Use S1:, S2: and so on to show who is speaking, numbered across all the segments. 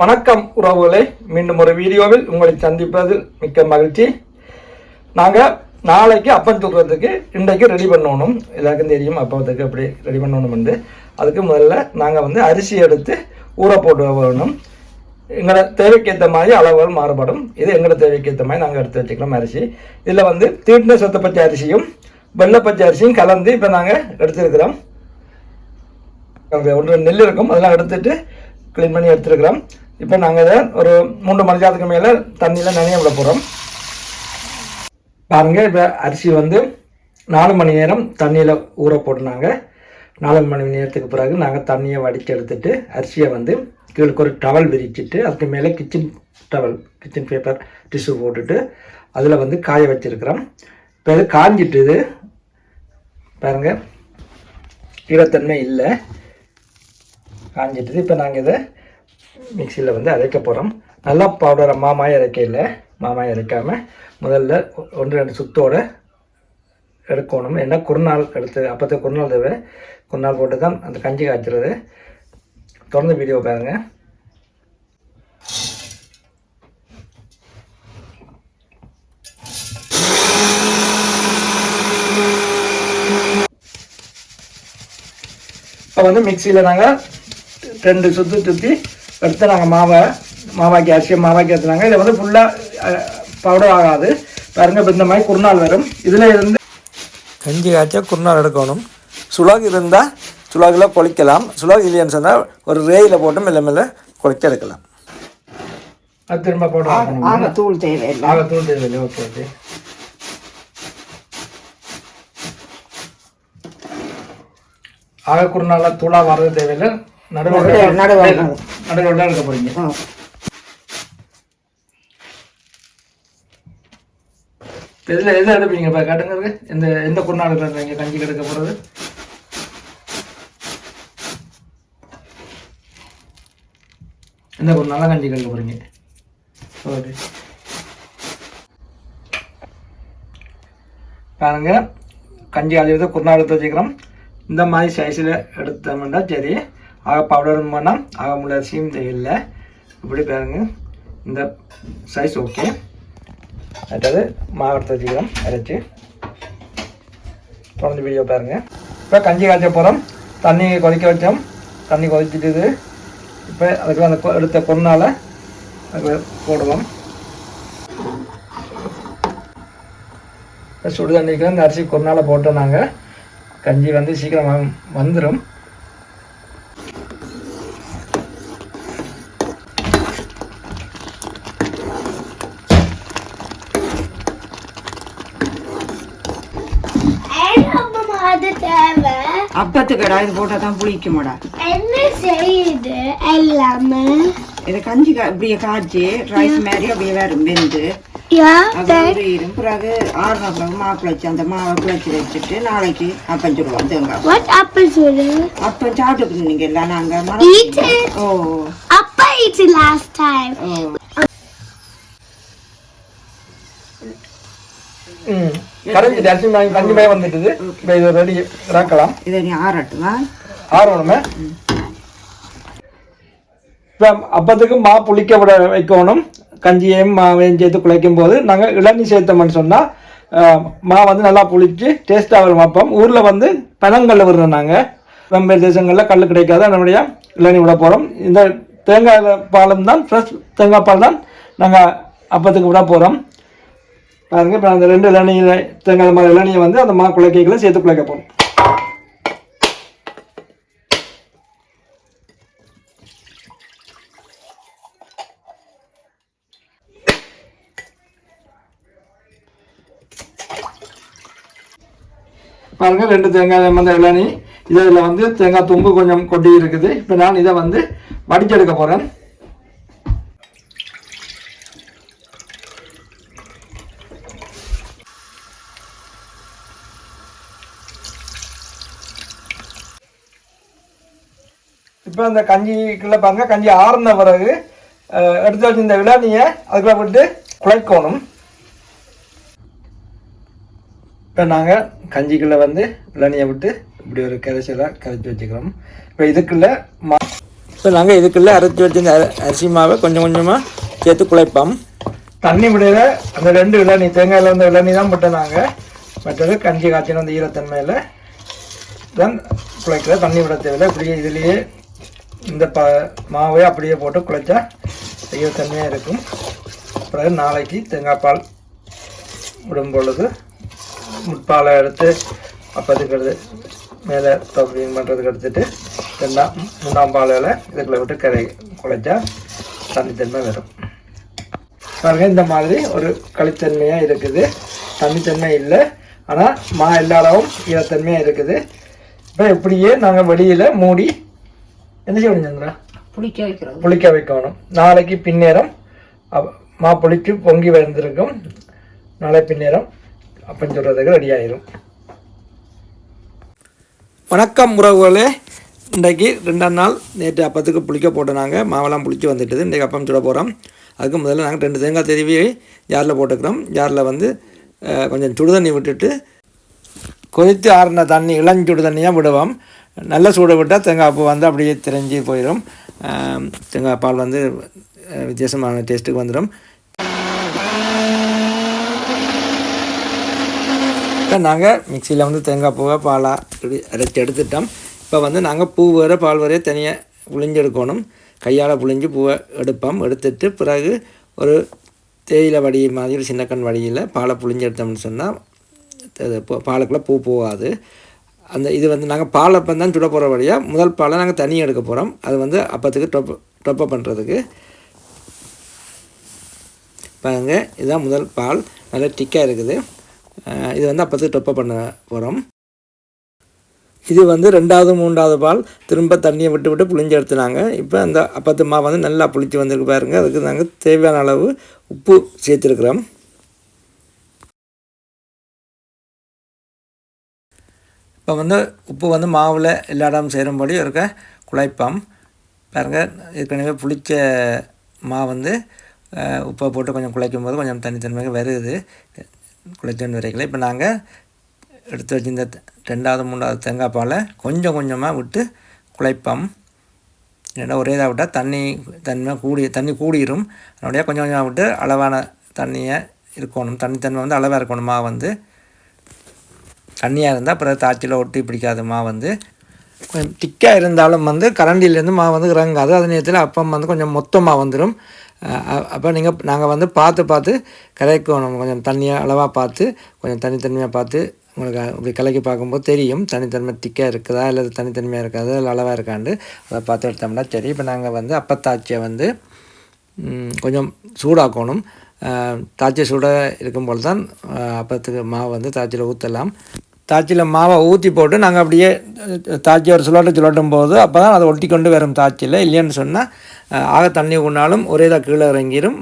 S1: வணக்கம் உறவுகளை. மீண்டும் ஒரு வீடியோவில் உங்களை சந்திப்பதில் மிக்க மகிழ்ச்சி. நாங்கள் நாளைக்கு அப்பம் தூக்குறதுக்கு இன்றைக்கு ரெடி பண்ணணும். எல்லாருக்கும் தெரியும் அப்பத்துக்கு அப்படி ரெடி பண்ணணும் வந்து அதுக்கு முதல்ல நாங்கள் வந்து அரிசி எடுத்து ஊற போட்டு வரணும் எங்களோட தேவைக்கேற்ற மாதிரி அளவுகள் மாறுபடும். இது எங்களோட தேவைக்கேற்ற மாதிரி நாங்கள் எடுத்து வச்சுக்கலாம் அரிசி. இதில் வந்து தீட்டின சொத்தப்பச்சை அரிசியும் வெள்ளைப்பச்சை அரிசியும் கலந்து இப்போ நாங்கள் எடுத்துருக்கிறோம். ஒன்று நெல் இருக்கும். அதெல்லாம் எடுத்துட்டு க்ளீன் பண்ணி எடுத்துருக்கிறோம். இப்போ நாங்கள் இதை ஒரு மூன்று மணி நேரத்துக்கு மேலே தண்ணியில் நனைய விட போகிறோம் பாருங்கள் இப்போ அரிசி வந்து நாலு மணி நேரம் தண்ணியில் ஊற போட்டுனாங்க. நாலு மணி நேரத்துக்கு பிறகு நாங்கள் தண்ணியை வடித்து எடுத்துட்டு அரிசியை வந்து கீழே ஒரு டவல் விரிச்சிட்டு அதுக்கு மேலே kitchen towel kitchen paper tissue போட்டுட்டு அதில் வந்து காய வச்சுருக்குறோம். இப்போ இது காஞ்சிட்டுது பாருங்க ஈரத்தன்மை இல்லை. காஞ்சிட்டுது இப்போ நாங்கள் இதை மிக்சியில் வந்து அரைக்க போகிறோம் நல்லா பவுடரை மாமாய் இல்லை. மாமாய் அரைக்காமல் முதல்ல ஒன்று ரெண்டு சுத்தோட எடுக்கணும். ஏன்னா குறுநாள் எடுத்து அப்போத்த குறுநாள் தேவை. குறுநாள் போட்டு தான் அந்த கஞ்சி காய்ச்சிறது. தொடர்ந்து வீடியோ பாருங்கள் இப்போ வந்து மிக்சியில் நாங்கள் ரெண்டு சுற்றி சுற்றி எடுத்து நாங்கள் மாவை மாவாக்கி அரிசியை மாவாக்கி எடுத்துனாங்க இதை வந்து ஃபுல்லாக பவுடர் ஆகாது. பாருங்க இப்போ இந்த மாதிரி குறுநாள் வரும். இதில் இருந்து கஞ்சி காய்ச்சா குறுநாள் எடுக்கணும். சுலாகு இருந்தால் சுலாகில் கொளிக்கலாம் சுலாகு இல்லைன்னு சொன்னால் ஒரு ரேயில் போட்டு மெல்ல மெல்ல கொளிக்க எடுக்கலாம். அது திரும்ப போட
S2: ஆக தூள் தேவையில்லை.
S1: ஆகத்தூள் தேவையில்லை. ஓகே ஓகே ஆக குறுநாள தூளா வர்றது தேவையில்லை. நடுவில்
S2: நடுவில்
S1: நடுவில் இருக்க போறீங்க.
S2: ஆ.
S1: இதில் எதை எடுப்பீங்க இப்போ காட்டுங்க. எந்த எந்த குறுநாள் இருக்கிறீங்க கஞ்சி எடுக்க போகிறது எந்த குறுநாளாக கஞ்சி எடுக்க போகிறீங்க ஓகே. பாருங்க. கஞ்சி அழிவுத குறுநாள் எடுத்து வச்சுக்கிறோம். இந்த மாதிரி சைஸில் எடுத்தோம்னா சரி. ஆக பவுடரும் பண்ணால் ஆக முள்ள அரிசியும் தேவையில்லை இப்படி பாருங்க. இந்த சைஸ் ஓகே அடுத்தது மாவட்ட வச்சுக்கிறோம் அரைச்சி. தொடர்ந்து வீடியோ பாருங்க. இப்போ கஞ்சி காய்ச்ச போகிறோம் தண்ணி கொதிக்க வச்சோம். தண்ணி கொதிச்சிட்டுது. இப்போ அதுக்கு அந்த எடுத்த பொண்ணால் அது போடுவோம். இப்போ சுடு தண்ணிக்கு அந்த அரிசி கொண்டால போட்டோம் நாங்கள் கஞ்சி வந்து சீக்கிரம் வந்துடும்
S3: ஏன் அது தேவை
S2: அப்பத்துக்கு கடா இது போட்டால் தான் புளிக்குமாடா.
S3: என்ன செய்யுது? எல்லாமே.
S2: இதை கஞ்சி கா இப்படியே காய்ச்சி ரைஸ் மாதிரி அப்படியே வரும் வெந்து பிறகு ஆறுன பிறகு அந்த மாவை வச்சுட்டு நாளைக்கு அப்பம் சுடுவோம் தேங்காய்
S3: ஆப்பிள் சொல்லு
S2: அப்பம் சாப்பிட்டுக்கணும் நீங்கள் எல்லாம்
S3: it.
S2: ஓ.
S3: அப்பா last time.
S2: ஓ.
S1: ம். கரைஞ்சிட்டு அரிசி கஞ்சி மாவு வந்துட்டுது. இப்போ இதை ரெடி இறக்கலாம்.
S2: இதை நீ ஆறட்டுமா?
S1: ஆறணுமே. இப்போ அப்பத்துக்கு மா புளிக்க விட வைக்கணும். கஞ்சியையும் மாவையும் சேர்த்து குழைக்கும் போது நாங்கள் இளநீ சேர்த்தோம்னு சொன்னால் மா வந்து நல்லா புளிச்சு டேஸ்ட்டாக வரும். அப்பம் ஊரில் வந்து பனங்கல் விடுறோம் நாங்கள் வெவ்வேறு தேசங்களில் கல் கிடைக்காத. நம்முடைய இளநீ விட போகிறோம் இந்த தேங்காய் பாலும் தான் ஃப்ரெஷ் தேங்காய் பால் தான் நாங்கள் அப்பத்துக்கு விட போகிறோம் பாருங்க இப்போ அந்த ரெண்டு இளநியை தேங்காய் மாதிரி இளநியை வந்து அந்த மா குழைக்கைகளை சேர்த்து குழைக்க போகணும் பாருங்க ரெண்டு தேங்காய் வந்து இளநி. இதில் வந்து தேங்காய் தும்பு கொஞ்சம் கொட்டி இருக்குது. இப்போ நான் இதை வந்து வடிச்செடுக்க போகிறேன் இப்போ அந்த கஞ்சிக்குள்ளே பாருங்க கஞ்சி ஆறுன பிறகு எடுத்து வச்சு இந்த இளநியை அதுக்குள்ள விட்டு குழைக்கணும். இப்போ நாங்கள் கஞ்சிக்குள்ளே வந்து விளாணியை விட்டு இப்படி ஒரு கரைசலாக கரைச்சி வச்சுக்கிறோம். இப்போ இதுக்குள்ள மா இப்போ நாங்கள் இதுக்குள்ளே அரைச்சி வச்சிருந்த அரிசி மாவை கொஞ்சம் கொஞ்சமாக சேர்த்து குழைப்போம். தண்ணி விடையில அந்த ரெண்டு இளநீ தேங்காயில் வந்த இளநீ தான் போட்டோம் நாங்கள் மற்றது கஞ்சி காய்ச்சின அந்த ஈரத்தன்மையில் தான் குழைக்கிற தண்ணி விட தேவையில்லை. இப்படியே இதுலேயே இந்த ப மாவை அப்படியே போட்டு குழைச்சா ஈரத்தன்மையாக இருக்கும். பிறகு நாளைக்கு தேங்காய் பால் விடும் பொழுது முட்பாலை எடுத்து அப்போதுக்கு மேலே தொப்பிங் பண்ணுறதுக்கு எடுத்துட்டு ரெண்டாம் மூணாம் பாலையில் இதுக்குள்ள விட்டு கரை குழைச்சா தண்ணித்தன்மை வரும். பாருங்க இந்த மாதிரி ஒரு களித்தன்மையாக இருக்குது. தண்ணித்தன்மை இல்லை. ஆனால் மா எல்லா அளவும் ஈரத்தன்மையாக இருக்குது. இப்போ இப்படியே நாங்கள் வெளியில் மூடி என்ன செய்யணும் சந்திரா
S2: புளிக்க வைக்கிறது.
S1: புளிக்க வைக்கணும். நாளைக்கு பின்னேரம் மா புளிச்சு பொங்கி வந்திருக்கும். நாளை பின்னேரம் அப்பன் சொல்கிறதுக்கு ரெடி ஆயிரும். வணக்கம் உறவுகளே. இன்றைக்கு ரெண்டாம் நாள். நேற்று அப்பத்துக்கு புளிக்க போட்டோம் மாவெல்லாம் புளிச்சு வந்துட்டுது. இன்றைக்கு அப்பம் சுட போகிறோம் அதுக்கு முதல்ல நாங்கள் ரெண்டு தேங்காய் திருவி ஜாரில் போட்டுக்கிறோம். ஜாரில் வந்து கொஞ்சம் சுடு தண்ணி விட்டுட்டு கொதித்து ஆறின தண்ணி இளஞ்சுடு தண்ணியாக விடுவோம். நல்ல சூடு விட்டால் தேங்காய் பூ வந்து அப்படியே திரைஞ்சி போயிடும் தேங்காய் பால் வந்து வித்தியாசமான டேஸ்ட்டுக்கு வந்துடும் இப்போ நாங்கள் மிக்சியில் வந்து தேங்காய் பூவை பாலாக இப்படி அரைச்சி எடுத்துட்டோம். இப்போ வந்து நாங்கள் பூ வேறு பால் வரைய தனியாக புளிஞ்சு எடுக்கணும் கையால் புளிஞ்சு பூவை எடுப்போம். எடுத்துட்டு பிறகு ஒரு தேயிலை வடி மாதிரி சின்ன கண் வடியில் பாலை புளிஞ்சு எடுத்தோம்னு சொன்னால் பாலுக்குள்ளே பூ போகாது. அந்த இது வந்து நாங்கள் பாலை தான் சுட போகிற வழியாக முதல் பாலை நாங்கள் தனியாக எடுக்க போகிறோம் அது வந்து அப்பத்துக்கு டொப்ப டொப்பை பண்ணுறதுக்கு பாருங்க இதுதான் முதல் பால். நல்லா டிக்காக இருக்குது. இது வந்து அப்பத்துக்கு டொப்பை பண்ண போகிறோம் இது வந்து ரெண்டாவது மூன்றாவது பால். திரும்ப தண்ணியை விட்டு விட்டு புளிஞ்சு எடுத்துனாங்க. இப்போ அந்த அப்பத்து மாவு வந்து நல்லா புளிச்சு வந்திருக்கு பாருங்கள் அதுக்கு நாங்கள் தேவையான அளவு உப்பு சேர்த்துருக்குறோம். இப்போ வந்து உப்பு வந்து மாவில் எல்லா இடமும் சேரும்படி இருக்க. குழைப்பம். பாருங்க ஏற்கனவே புளிச்ச மா வந்து உப்பை போட்டு கொஞ்சம் குழைக்கும் போது கொஞ்சம் தனித்தன்மையாக வருது. குழைச்சோன்னு வரைக்கல. இப்போ நாங்கள் எடுத்து வச்சிருந்த ரெண்டாவது மூணாவது தேங்காய் பாலை கொஞ்சம் கொஞ்சமாக விட்டு குழைப்பம். ஏன்னா ஒரே இதாக விட்டால் தண்ணி தன்மை கூடி தண்ணி கூடிரும். அதனுடைய கொஞ்சம் கொஞ்சமாக விட்டு அளவான தண்ணியை இருக்கணும். தண்ணி தன்மை வந்து அளவாக இருக்கணும் மா வந்து. தண்ணியாக இருந்தால் பிறகு தாய்ச்சல ஒட்டி பிடிக்காத மா வந்து கொஞ்சம் திக்காக இருந்தாலும் வந்து கரண்டிலேருந்து மா வந்து இறங்காது. அதே நேரத்தில் அப்பம் வந்து கொஞ்சம் மொத்தமாக வந்துடும் அப்போ நீங்கள் நாங்கள் வந்து பார்த்து பார்த்து கரைக்கணும். கொஞ்சம் தண்ணியாக அளவாக பார்த்து கொஞ்சம் தனித்தன்மையாக பார்த்து உங்களுக்கு அப்படி கலக்கி பார்க்கும்போது தெரியும். தனித்தன்மை திக்காக இருக்குதா? இல்லை தனித்தன்மையாக இருக்காது? இல்லை அளவாக இருக்காண்டு அதை பார்த்து எடுத்தோம்னா சரி. இப்போ நாங்கள் வந்து அப்பத்தாச்சியை வந்து கொஞ்சம் சூடாக்கணும். தாச்சி சூடாக இருக்கும்போது தான் அப்பத்துக்கு மாவு வந்து தாச்சியில் ஊற்றலாம் தாச்சியில் மாவை ஊற்றி போட்டு நாங்கள் அப்படியே தாச்சி ஒரு சுழட்டு சுழட்டும் போது அப்போ தான் அதை ஒட்டி கொண்டு வரும் தாச்சியில் இல்லைன்னு சொன்னால் ஆக தண்ணி ஊனாலும் ஒரே தான் கீழே இறங்கிடும்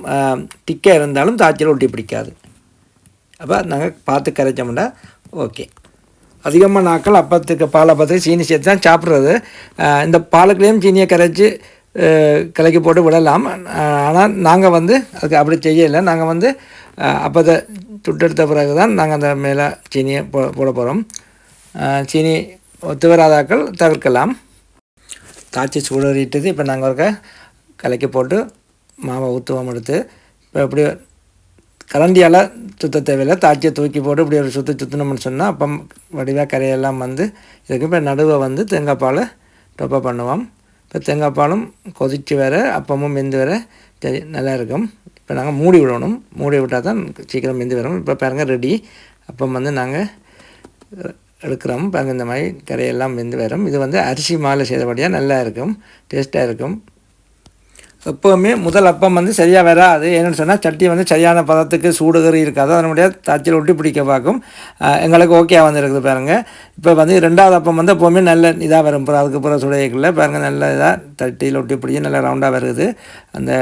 S1: டிக்காக இருந்தாலும் தாச்சியில் ஒட்டி பிடிக்காது. அப்போ நாங்கள் பார்த்து கரைச்சோம்னா ஓகே. அதிகமாக நாட்கள் அப்பத்துக்கு பால் அப்பத்துக்கு சீனி சேர்த்து தான் சாப்பிட்றது. இந்த பாலுக்குலேயும் சீனியை கரைச்சி கலக்கி போட்டு விடலாம். ஆனால் நாங்கள் வந்து அதுக்கு அப்படி செய்யலை. நாங்கள் வந்து அப்போ அப்பத்தை சுட்டெடுத்த பிறகு தான் நாங்கள் அந்த மேலே சீனியை போ போட போகிறோம் சீனி ஒத்து வராதாக்கள் தவிர்க்கலாம். தாச்சி சூடறிட்டது இப்போ நாங்கள் ஒருக்க கலக்கி போட்டு மாவை ஊற்றுவோம் எடுத்து. இப்போ இப்படி கரண்டியால் சுத்த தேவையில்லை தாச்சியை தூக்கி போட்டு இப்படி ஒரு சுற்றி சுற்றினோம்னு சொன்னால் அப்போ வடிவாக கரையெல்லாம் வந்து இதுக்கு இப்போ நடுவை வந்து தேங்காய் பால் டொப்பை பண்ணுவோம். இப்போ தேங்காய் பாலும் கொதிச்சு வேற அப்பமும் வெந்து வேற சரி நல்லா இருக்கும். இப்போ நாங்கள் மூடி விடணும். மூடி விட்டால் தான் சீக்கிரம் வெந்து வரும். இப்போ பாருங்க ரெடி அப்போ வந்து நாங்கள் எடுக்கிறோம். பாருங்கள் இந்த மாதிரி கரையெல்லாம் வெந்து வரும். இது வந்து அரிசி மாலை செய்தபடியாக நல்லா இருக்கும். டேஸ்ட்டாக இருக்கும். எப்போவுமே முதல் அப்பம் வந்து சரியாக வராது. ஏன்னு சொன்னால் சட்டி வந்து சரியான பதத்துக்கு சூடுகறி இருக்காது. அதனுடைய தச்சில் ஒட்டி பிடிக்க பார்க்கும். எங்களுக்கு ஓகே வந்துருக்குது பாருங்கள் இப்போ வந்து ரெண்டாவது அப்பம் வந்து எப்போவுமே நல்ல இதாக வரும். அப்புறம் அதுக்கு பிறகு சுடையக்கில் பாருங்கள் நல்ல இதாக தட்டியில் ஒட்டி பிடிச்சி நல்லா ரவுண்டாக வருது. அந்த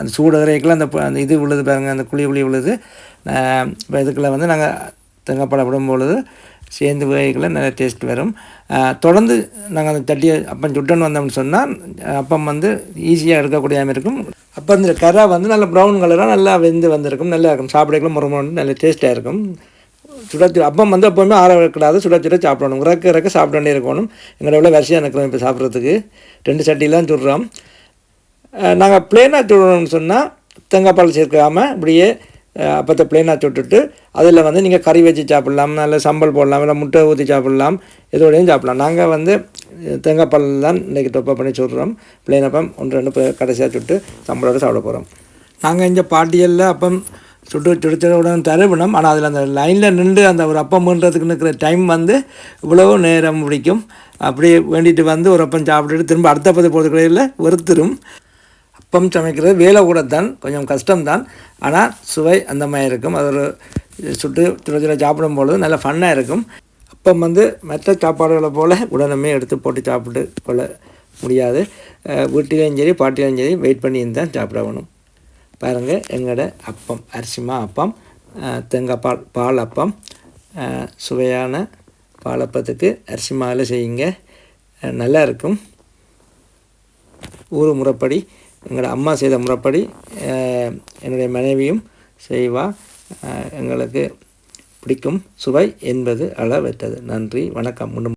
S1: அந்த சூடுகரைக்குள்ள அந்த அந்த இது விழுது பாருங்கள் அந்த குழி குழி விழுது. இப்போ இதுக்குள்ள வந்து நாங்கள் தேங்காய்ப்பாலை விடும் பொழுது சேர்ந்து வகைகளை நிறைய டேஸ்ட் வரும். தொடர்ந்து நாங்கள் அந்த தட்டியை அப்பம் சுட்டன் வந்தோம்னு சொன்னால் அப்பம் வந்து ஈஸியாக இருக்கக்கூடியாமல் இருக்கும். அப்போ இந்த கரை வந்து நல்லா ப்ரௌன் கலராக நல்லா வெந்து வந்திருக்கும். நல்லா இருக்கும். சாப்பிடக்கலாம் முறமுறை நல்ல டேஸ்ட்டாக இருக்கும். சுட சுட அப்பம் வந்து எப்போவுமே ஆற வைக்கக்கூடாது. சுட சுட சாப்பிடணும். இறக்க இறக்க சாப்பிட்டே இருக்கணும். எங்களை எவ்வளோ வரிசையாக இருக்கிறோம் இப்போ சாப்பிட்றதுக்கு. ரெண்டு சட்டிலாம் சுடுறோம். நாங்கள் பிளேனாக சுடணும்னு சொன்னால் தேங்காய் பால் சேர்க்காம இப்படியே அப்பத்தை பிளேனாக சுட்டுட்டு அதில் வந்து நீங்கள் கறி வச்சு சாப்பிட்லாம் நல்ல சம்பல் போடலாம் இல்லை முட்டை ஊற்றி சாப்பிட்லாம் எதோடையும் சாப்பிடலாம். நாங்கள் வந்து அஹ், தேங்காய் தான் இன்றைக்கி தொப்பை பண்ணி சுடுறோம். பிளேன் அப்பம் ஒன்று ரெண்டு கடைசியாக சுட்டு சம்பளோட சாப்பிட போகிறோம் நாங்கள் இங்கே பாட்டியலில் அப்பம் சுட்டு சுடுச்ச உடனே தருவினோம். ஆனால் அதில் அந்த லைனில் நின்று அந்த ஒரு அப்பம் பண்ணுறதுக்கு நிற்கிற டைம் வந்து இவ்வளவு நேரம் பிடிக்கும். அப்படியே வேண்டிட்டு வந்து ஒரு அப்பம் சாப்பிட்டுட்டு திரும்ப அடுத்த பத்து போகிறதுக்குள்ள வெறுத்துரும். அப்பம் சமைக்கிறது வேலை கூட தான் கொஞ்சம் கஷ்டம்தான். ஆனால் சுவை அந்த மாதிரி இருக்கும் அது ஒரு சுட்டு சின்ன சின்ன சாப்பிடும் பொழுது நல்ல ஃபன்னாக இருக்கும். அப்பம் வந்து மற்ற சாப்பாடுகளை போல் உடனே எடுத்து போட்டு சாப்பிட்டு கொள்ள முடியாது. வீட்டிலையும் சரி பாட்டிலையும் சரி வெயிட் பண்ணி தான் சாப்பிடணும். பாருங்கள் எங்களோட அப்பம் அரிசிமா அப்பம் தேங்காய் பால் பால் அப்பம். சுவையான பாலப்பத்துக்கு அரிசி மாவில் செய்யுங்க. நல்லா இருக்கும். ஊர் முறைப்படி எங்களோட அம்மா செய்த முறைப்படி என்னுடைய மனைவியும் செய்வா. எங்களுக்கு பிடிக்கும் சுவை என்பது அளவற்றது. நன்றி வணக்கம். முன்னும்